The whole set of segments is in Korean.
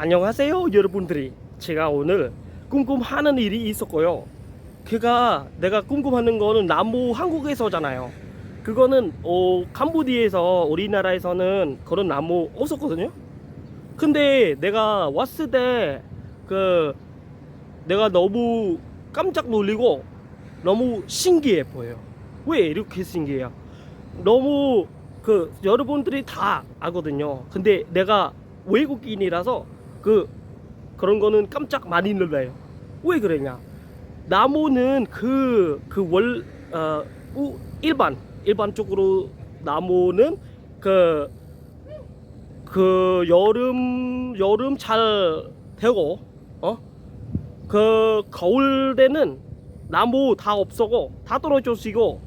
안녕하세요 여러분들이. 제가 오늘 궁금하는 일이 있었고요. 그가 내가 궁금하는 거는 나무 한국에서잖아요. 그거는 어 캄보디아에서 우리나라에서는 그런 나무 없었거든요. 근데 내가 왔을 때 그 내가 너무 깜짝 놀리고 너무 신기해 보여요. 왜 이렇게 신기해요? 너무 그 여러분들이 다 아거든요. 근데 내가 외국인이라서 그 그런 거는 깜짝 많이 놀라요. 왜 그러냐? 나무는 그 그 월 어 일반 일반적으로 나무는 그그 여름 여름 잘 되고 어그 겨울 때는 나무 다 없어고 다 떨어져지고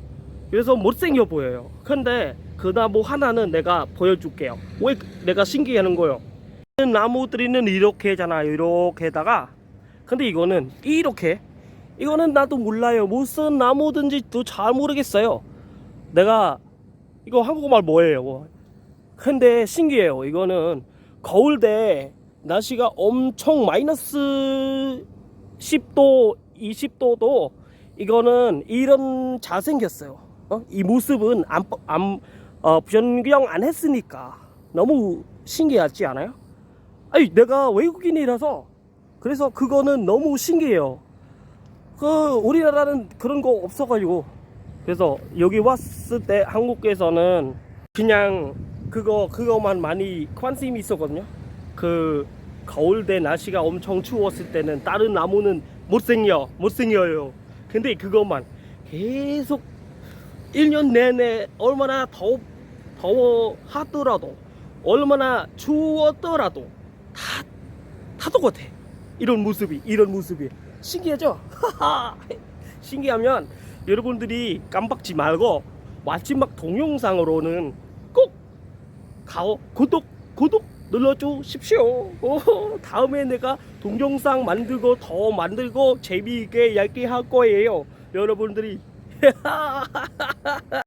그래서 못생겨 보여요. 근데 그 나무 하나는 내가 보여줄게요. 왜 내가 신기해하는 거요? 나무들이는 이렇게잖아요. 이렇게다가 근데 이거는 이렇게 이거는 나도 몰라요. 무슨 나무든지 또 잘 모르겠어요. 내가 이거 한국말 뭐예요? 근데 신기해요. 이거는 거울 때 날씨가 엄청 마이너스 10도, 20도도 이거는 이런 잘생겼어요. 어? 이 모습은 안, 안 어, 변경 안 했으니까 너무 신기하지 않아요? 아니 내가 외국인이라서 그래서 그거는 너무 신기해요. 그 우리나라는 그런 거 없어가지고 그래서 여기 왔을 때 한국에서는 그냥 그거 그거만 많이 관심이 있었거든요. 그 겨울 때 날씨가 엄청 추웠을 때는 다른 나무는 못생겨 못생겨요. 근데 그것만 계속 1년 내내 얼마나 더워, 더워 하더라도 얼마나 추웠더라도 다, 다 똑같아 이런 모습이 이런 모습이 신기하죠? 신기하면 여러분들이 깜빡지 말고 마지막 동영상으로는 꼭 가오 구독 구독 눌러주십시오. 오, 다음에 내가 동영상 만들고 더 만들고 재미있게 이야기할 거예요. 여러분들이